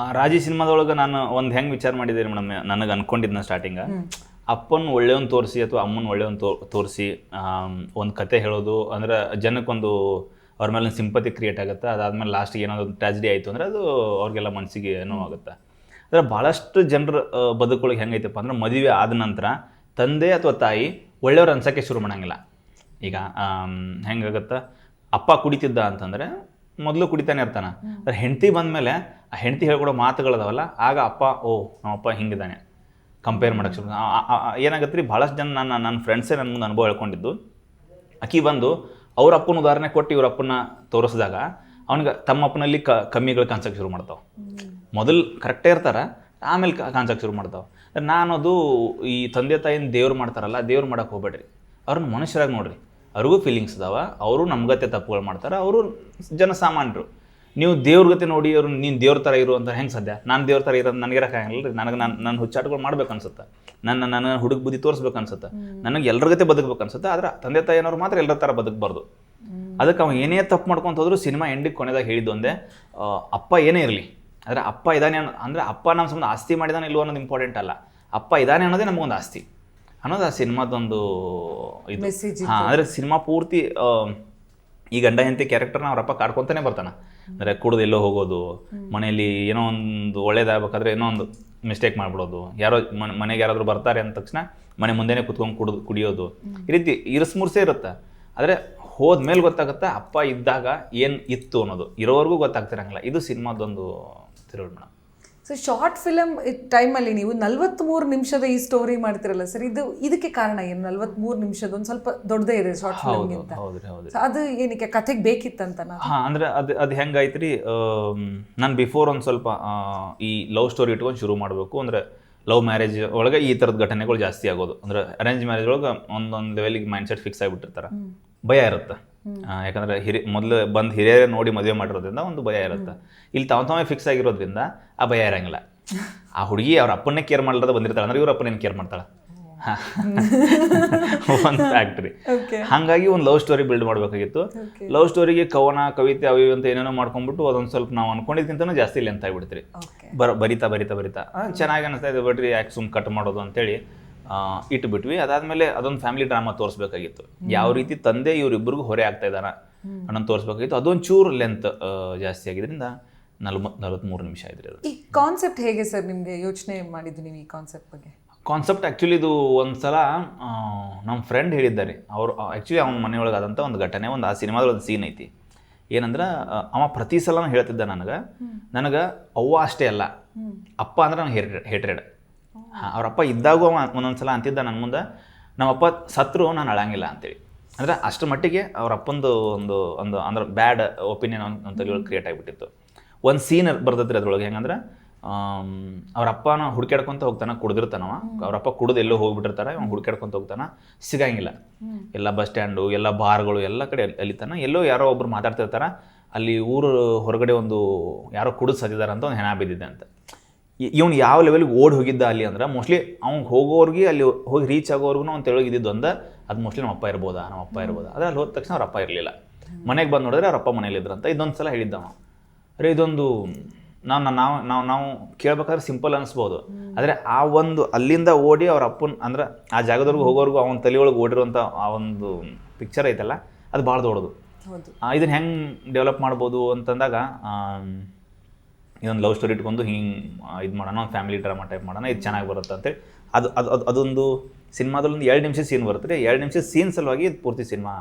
ಆ ರಾಜಿ ಸಿನಿಮಾದೊಳಗೆ ನಾನು ಒಂದು ಹೆಂಗೆ ವಿಚಾರ ಮಾಡಿದ್ದೀನಿ ಮೇಡಮ್ ನನಗೆ ಅನ್ಕೊಂಡಿದ್ನ ಸ್ಟಾರ್ಟಿಂಗ ಅಪ್ಪನ ಒಳ್ಳೆಯವನ್ ತೋರಿಸಿ ಅಥವಾ ಅಮ್ಮನ ಒಳ್ಳೆಯವನ್ ತೋ ತೋರಿಸಿ ಒಂದು ಕತೆ ಹೇಳೋದು ಅಂದ್ರೆ ಜನಕ್ಕೊಂದು ಅವ್ರ ಮೇಲೆ ಸಿಂಪತಿ ಕ್ರಿಯೇಟ್ ಆಗುತ್ತೆ. ಅದಾದಮೇಲೆ ಲಾಸ್ಟಿಗೆ ಏನಾದರೂ ಒಂದು ಟ್ರಾಜಿಡಿ ಆಯಿತು ಅಂದರೆ ಅದು ಅವ್ರಿಗೆಲ್ಲ ಮನಸ್ಸಿಗೆ ನೋವಾಗುತ್ತೆ ಅಂದರೆ ಭಾಳಷ್ಟು ಜನರ ಬದುಕೊಳಗೆ ಹೆಂಗೈತಪ್ಪ ಅಂದ್ರೆ ಮದುವೆ ಆದ ನಂತರ ತಂದೆ ಅಥವಾ ತಾಯಿ ಒಳ್ಳೆಯವ್ರು ಅನ್ಸೋಕ್ಕೆ ಶುರು ಮಾಡೋಂಗಿಲ್ಲ. ಈಗ ಹೆಂಗಾಗತ್ತೆ? ಅಪ್ಪ ಕುಡಿತಿದ್ದ ಅಂತಂದರೆ ಮೊದಲು ಕುಡಿತಾನೆ ಇರ್ತಾನೆ. ಅದ್ರ ಹೆಂಡತಿ ಬಂದಮೇಲೆ ಆ ಹೆಂಡತಿ ಹೇಳ್ಕೊಡೋ ಮಾತುಗಳದಾವಲ್ಲ ಆಗ ಅಪ್ಪ ಓ ನಮ್ಮಪ್ಪ ಹಿಂಗಿದ್ದಾನೆ ಕಂಪೇರ್ ಮಾಡೋಕ್ಕೆ ಶುರು ಏನಾಗತ್ತೆ ರೀ ಭಾಳಷ್ಟು ಜನ ನನ್ನ ನನ್ನ ಫ್ರೆಂಡ್ಸೇ ನನ್ನ ಮುಂದೆ ಅನುಭವ ಹೇಳ್ಕೊಂಡಿದ್ದು. ಅಕ್ಕಿ ಬಂದು ಅವ್ರ ಅಪ್ಪನ ಉದಾಹರಣೆ ಕೊಟ್ಟು ಇವ್ರ ಅಪ್ಪನ ತೋರಿಸಿದಾಗ ಅವ್ನಿಗೆ ತಮ್ಮ ಅಪ್ಪನಲ್ಲಿ ಕ ಕಮ್ಮಿಗಳು ಕಾಣಿಸೋಕೆ ಶುರು ಮಾಡ್ತಾವೆ. ಮೊದಲು ಕರೆಕ್ಟೇ ಇರ್ತಾರೆ ಆಮೇಲೆ ಕಾಣ್ಸಕ್ಕೆ ಶುರು ಮಾಡ್ತಾವೆ. ನಾನು ಅದು ಈ ತಂದೆ ತಾಯಿನ ದೇವ್ರು ಮಾಡ್ತಾರಲ್ಲ ದೇವ್ರು ಮಾಡಕ್ಕೆ ಹೋಗ್ಬೇಡ್ರಿ. ಅವ್ರನ್ನ ಮನುಷ್ಯರಾಗಿ ನೋಡ್ರಿ. ಅವ್ರಿಗೂ ಫೀಲಿಂಗ್ಸ್ ಅದಾವ. ಅವರು ನಮ್ಗತೆ ತಪ್ಪುಗಳು ಮಾಡ್ತಾರೆ. ಅವರು ಜನಸಾಮಾನ್ಯರು. ನೀವು ದೇವ್ರ ಗತೆ ನೋಡಿ ಅವ್ರು ನೀನು ದೇವ್ರ ಥರ ಇರು ಅಂತ ಹೆಂಗೆ ಸದ್ಯ ನಾನು ದೇವ್ರ ಥರ ಇರೋದು ನನಗೆ ಇರೋಕ್ಕಾಗಲ್ಲ ರೀ. ನನಗೆ ನಾನು ನನ್ನ ಹುಚ್ಚಾಟಗಳು ಮಾಡ್ಬೇಕು ಅನ್ಸುತ್ತೆ. ನನ್ನ ನನ್ನ ಹುಡುಗ ಬುದ್ಧಿ ತೋರಿಸ್ಬೇಕು ಅನ್ಸುತ್ತೆ. ನನಗೆ ಎಲ್ಲರ ಗತೆ ಬದುಕಬೇಕು ಅನ್ಸುತ್ತೆ. ಆದ್ರೆ ತಂದೆ ತಾಯಿಯವ್ರು ಮಾತ್ರ ಎಲ್ಲರ ಥರ ಬದುಕಬಾರ್ದು. ಅದಕ್ಕೆ ಅವ್ನು ಏನೇ ತಪ್ಪು ಮಾಡ್ಕೊಂತ ಹೋದ್ರು ಸಿನಿಮಾ ಎಂಡಿಗೆ ಕೊನೆದಾಗ ಹೇಳಿದ್ದು ಒಂದೇ ಅಪ್ಪ ಏನೇ ಇರಲಿ. ಆದರೆ ಅಪ್ಪ ಇದಾನೆ ಅನ್ನೋ ಅಂದರೆ ಅಪ್ಪ ನಮ್ಮ ಸಂಬಂಧ ಆಸ್ತಿ ಮಾಡಿದಾನೆ ಇಲ್ಲವೋ ಅನ್ನೋದು ಇಂಪಾರ್ಟೆಂಟ್ ಅಲ್ಲ. ಅಪ್ಪ ಇದಾನೆ ಅನ್ನೋದೇ ನಮಗೊಂದು ಆಸ್ತಿ. ಅನ್ನೋದು ಆ ಸಿನಿಮಾದೊಂದು ಇದು. ಹಾಂ ಅಂದರೆ ಸಿನಿಮಾ ಪೂರ್ತಿ ಈ ಗಂಡ ಹೆಂಡತಿ ಕ್ಯಾರೆಕ್ಟರ್ನ ಅವರಪ್ಪ ಕಾಡ್ಕೊತಾನೆ ಬರ್ತಾನೆ. ಅಂದರೆ ಕುಡ್ದು ಎಲ್ಲೋ ಹೋಗೋದು ಮನೆಯಲ್ಲಿ ಏನೋ ಒಂದು ಒಳ್ಳೇದಾಗಬೇಕಾದ್ರೆ ಏನೋ ಒಂದು ಮಿಸ್ಟೇಕ್ ಮಾಡ್ಬಿಡೋದು. ಯಾರೋ ಮನೆ ಮನೆಗೆ ಯಾರಾದರೂ ಬರ್ತಾರೆ ಅಂದ ತಕ್ಷಣ ಮನೆ ಮುಂದೆನೇ ಕುತ್ಕೊಂಡು ಕುಡಿದು ಕುಡಿಯೋದು. ಈ ರೀತಿ ಇರಸ್ಮುರ್ಸೆ ಇರುತ್ತೆ. ಆದರೆ ಹೋದ್ಮೇಲೆ ಗೊತ್ತಾಗುತ್ತೆ ಅಪ್ಪ ಇದ್ದಾಗ ಏನು ಇತ್ತು ಅನ್ನೋದು. ಇರೋವರೆಗೂ ಗೊತ್ತಾಗ್ತಿರಂಗಿಲ್ಲ. ಇದು ಸಿನಿಮಾದೊಂದು ತಿರುಳು ಮೇಡಮ್ ಸೊ ಶಾರ್ಟ್ ಫಿಲಮ್ ಟೈಮಲ್ಲಿ ನೀವು ನಲ್ವತ್ಮೂರು ನಿಮಿಷದ ಈ ಸ್ಟೋರಿ ಮಾಡ್ತಿರಲ್ಲ ಸರ್ ಇದು ಇದಕ್ಕೆ ಕಾರಣ ಏನು? ನಲ್ವತ್ಮೂರು ನಿಮಿಷದ ಒಂದು ಸ್ವಲ್ಪ ದೊಡ್ಡದೇ ಇದೆ ಶಾರ್ಟ್ ಹೌದು ಫಿಲಮ್ಗಿಂತ ಅದು ಏನಕ್ಕೆ ಕಥೆಗೆ ಬೇಕಿತ್ತಂತ ಹಾಂ ಅಂದರೆ ಅದು ಅದು ಹೆಂಗಾಯ್ತು ರೀ ನಾನು ಬಿಫೋರ್ ಒಂದು ಸ್ವಲ್ಪ ಈ ಲವ್ ಸ್ಟೋರಿ ಇಟ್ಕೊಂಡು ಶುರು ಮಾಡಬೇಕು. ಅಂದರೆ ಲವ್ ಮ್ಯಾರೇಜ್ ಒಳಗೆ ಈ ಥರದ ಘಟನೆಗಳು ಜಾಸ್ತಿ ಆಗೋದು. ಅಂದರೆ ಅರೇಂಜ್ ಮ್ಯಾರೇಜ್ ಒಳಗೆ ಒಂದೊಂದು ಲೆವೆಲಿಗೆ ಮೈಂಡ್ ಸೆಟ್ ಫಿಕ್ಸ್ ಆಗಿಬಿಟ್ಟಿರ್ತಾರೆ. ಭಯ ಇರುತ್ತೆ. ಯಾಕಂದ್ರೆ ಹಿರಿ ಮೊದಲು ಬಂದು ಹಿರಿಯರೇ ನೋಡಿ ಮದುವೆ ಮಾಡಿರೋದ್ರಿಂದ ಒಂದು ಭಯ ಇರುತ್ತೆ. ಇಲ್ಲಿ ತಾವ ತಾವೇ ಫಿಕ್ಸ್ ಆಗಿರೋದ್ರಿಂದ ಆ ಭಯ ಇರಂಗಿಲ್ಲ. ಆ ಹುಡುಗಿ ಅವ್ರ ಅಪ್ಪನ್ನೇ ಕೇರ್ ಮಾಡ್ಲಾರ್ದ ಬಂದಿರ್ತಾಳೆ ಅಂದ್ರೆ ಇವ್ರ ಅಪ್ಪನೇನು ಕೇರ್ ಮಾಡ್ತಾಳೆ? ಒಂದು ಫ್ಯಾಕ್ಟ್ರಿ ಹಾಗಾಗಿ ಒಂದು ಲವ್ ಸ್ಟೋರಿ ಬಿಲ್ಡ್ ಮಾಡಬೇಕಾಗಿತ್ತು. ಲವ್ ಸ್ಟೋರಿಗೆ ಕವನ ಕವಿತೆ ಅವು ಅಂತ ಏನೇನೋ ಮಾಡ್ಕೊಂಡ್ಬಿಟ್ಟು ಅದೊಂದು ಸ್ವಲ್ಪ ನಾವು ಅನ್ಕೊಂಡಿದ್ಕಿಂತನೂ ಜಾಸ್ತಿ ಲೆಂತ್ ಆಗಿಬಿಡ್ತೀರಿ. ಬರ ಬರಿತಾ ಬರಿತಾ ಬರಿತಾ. ಚೆನ್ನಾಗಿ ಅನಿಸ್ತಾ ಇದೆ ಬಿಡ್ರಿ ಯಾಕೆ ಸುಮ್ ಕಟ್ ಮಾಡೋದು ಅಂತೇಳಿ. ಇಟ್ಬಿಟ್ವಿ. ಅದಾದ್ಮೇಲೆ ಅದೊಂದು ಫ್ಯಾಮಿಲಿ ಡ್ರಾಮಾ ತೋರಿಸ್ಬೇಕಾಗಿತ್ತು. ಯಾವ ರೀತಿ ತಂದೆ ಇವರಿಬ್ಬರಿಗೂ ಹೊರೆ ಆಗ್ತಾ ಇದಾರ ಅನ್ನೋದು ತೋರಿಸ್ಬೇಕಾಗಿತ್ತು. ಅದೊಂದು ಚೂರು ಲೆಂತ್ ಜಾಸ್ತಿ ಆಗಿದ್ರಿಂದ ನಲ್ವತ್ ನಲ್ವತ್ಮೂರು ನಿಮಿಷ ಅದು. ಈ ಕಾನ್ಸೆಪ್ಟ್ ಹೇಗೆ ಸರ್ ನಿಮಗೆ ಯೋಚನೆ ಮಾಡಿದ್ದು ನೀವು ಈ ಕಾನ್ಸೆಪ್ಟ್ ಬಗ್ಗೆ? ಕಾನ್ಸೆಪ್ಟ್ ಆ್ಯಕ್ಚುಲಿ ಇದು ಒಂದು ಸಲ ನಮ್ಮ ಫ್ರೆಂಡ್ ಹೇಳಿದ್ದಾರೆ. ಅವರು ಆ್ಯಕ್ಚುಲಿ ಅವ್ನ ಮನೆಯೊಳಗೆ ಆದಂಥ ಒಂದು ಘಟನೆ ಒಂದು ಆ ಸಿನಿಮಾದಲ್ಲಿ ಒಂದು ಸೀನ್ ಐತಿ. ಏನಂದ್ರೆ ಅವ ಪ್ರತಿ ಸಲ ಹೇಳ್ತಿದ್ದ ನನಗೆ ನನಗೆ ಅವ್ವ ಅಷ್ಟೇ ಅಲ್ಲ ಅಪ್ಪ ಅಂದ್ರೆ ನಂಗೆ ಹೇಟ್ರೇಡ್ ಹೇಟ್ರೆಡ್ ಹಾಂ ಅವರಪ್ಪ ಇದ್ದಾಗೂ ಅವ ಒಂದೊಂದು ಸಲ ಅಂತಿದ್ದ ನನ್ನ ಮುಂದೆ ನಮ್ಮಪ್ಪ ಸತ್ರು ನಾನು ಅಳಂಗಿಲ್ಲ ಅಂತೇಳಿ. ಅಂದರೆ ಅಷ್ಟರ ಮಟ್ಟಿಗೆ ಅವರಪ್ಪಂದು ಒಂದು ಒಂದು ಅಂದ್ರೆ ಬ್ಯಾಡ್ ಒಪಿನಿಯನ್ ಅಂತ ಕ್ರಿಯೇಟ್ ಆಗಿಬಿಟ್ಟಿತ್ತು. ಒಂದು ಸೀನ್ ಬರ್ತೈತ್ರಿ ಅದ್ರೊಳಗೆ ಹೆಂಗಂದ್ರೆ ಅವರಪ್ಪನ ಹುಡ್ಕ್ಯಾಡ್ಕೊಂತ ಹೋಗ್ತಾನ ಕುಡ್ದಿರ್ತಾನವ ಅವ್ರ ಅಪ್ಪ ಕುಡ್ದು ಎಲ್ಲೋ ಹೋಗ್ಬಿಟ್ಟಿರ್ತಾರೆ ಅವ್ನು ಹುಡ್ಕ್ಯಾಡ್ಕೊಂತ ಹೋಗ್ತಾನೆ ಸಿಗಂಗಿಲ್ಲ. ಎಲ್ಲ ಬಸ್ ಸ್ಟ್ಯಾಂಡು ಎಲ್ಲ ಬಾರ್ಗಳು ಎಲ್ಲ ಕಡೆ ಅಲಿತಾನೆ ಎಲ್ಲೋ ಯಾರೋ ಒಬ್ರು ಮಾತಾಡ್ತಿರ್ತಾರೆ ಅಲ್ಲಿ ಊರು ಹೊರಗಡೆ ಒಂದು ಯಾರೋ ಕುಡಿದು ಸತ್ತಿದ್ದಾರೆ ಅಂತ ಒಂದು ಹೆಣ ಬಿದ್ದಿದೆ ಅಂತ. ಇವನು ಯಾವ ಲೆವೆಲ್ಗೆ ಓಡಿ ಹೋಗಿದ್ದ ಅಲ್ಲಿ ಅಂದ್ರೆ ಮೋಸ್ಟ್ಲಿ ಅವ್ನಿಗೆ ಹೋಗೋರ್ಗೆ ಅಲ್ಲಿ ಹೋಗಿ ರೀಚ್ ಆಗೋರ್ಗು ಅವ್ನು ತೆಳಗಿದ್ದು ಒಂದ ಅದು ಮೋಸ್ಟ್ಲಿ ನಮ್ಮ ಅಪ್ಪ ಇರ್ಬೋದಾ ನಮ್ಮ ಅಪ್ಪ ಇರ್ಬೋದಾ. ಅದ್ರ ಅಲ್ಲಿ ಹೋದ ತಕ್ಷಣ ಅವ್ರ ಅಪ್ಪ ಇರಲಿಲ್ಲ. ಮನೆಗೆ ಬಂದು ನೋಡಿದ್ರೆ ಅವ್ರ ಅಪ್ಪ ಮನೇಲಿದ್ರಂತ ಇದೊಂದು ಸಲ ಹೇಳಿದ್ದ ಅವನು. ಅರೆ ಇದೊಂದು ನಾವು ನಾವು ನಾವು ನಾವು ಕೇಳ್ಬೇಕಾದ್ರೆ ಸಿಂಪಲ್ ಅನಿಸ್ಬೋದು. ಆದರೆ ಆ ಒಂದು ಅಲ್ಲಿಂದ ಓಡಿ ಅವ್ರ ಅಪ್ಪನ ಅಂದ್ರೆ ಆ ಜಾಗದವರೆಗೂ ಹೋಗೋರ್ಗು ಅವನ ತಲೆಯೊಳಗೆ ಓಡಿರುವಂಥ ಆ ಒಂದು ಪಿಕ್ಚರ್ ಐತಲ್ಲ ಅದು ಭಾಳ ದೊಡ್ಡದು. ಇದನ್ನು ಹೆಂಗೆ ಡೆವಲಪ್ ಮಾಡ್ಬೋದು ಅಂತಂದಾಗ ಇದೊಂದು ಲವ್ ಸ್ಟೋರಿ ಇಟ್ಕೊಂಡು ಹಿಂಗೆ ಇದು ಮಾಡೋಣ, ಒಂದು ಫ್ಯಾಮಿಲಿ ಡ್ರಾಮಾ ಟೈಪ್ ಮಾಡೋಣ, ಇದು ಚೆನ್ನಾಗಿ ಬರುತ್ತೆ ಅಂತೇಳಿ ಅದು ಅದು ಅದು, ಅದೊಂದು ಸಿನಿಮಾದಲ್ಲಿ ಒಂದು ಎರಡು ನಿಮಿಷ ಸೀನ್ ಬರುತ್ತೆ ರೀ. ಎರಡು ನಿಮಿಷ ಸೀನ್ ಸಲುವಾಗಿ ಇದು ಪೂರ್ತಿ ಸಿನಿಮಾ.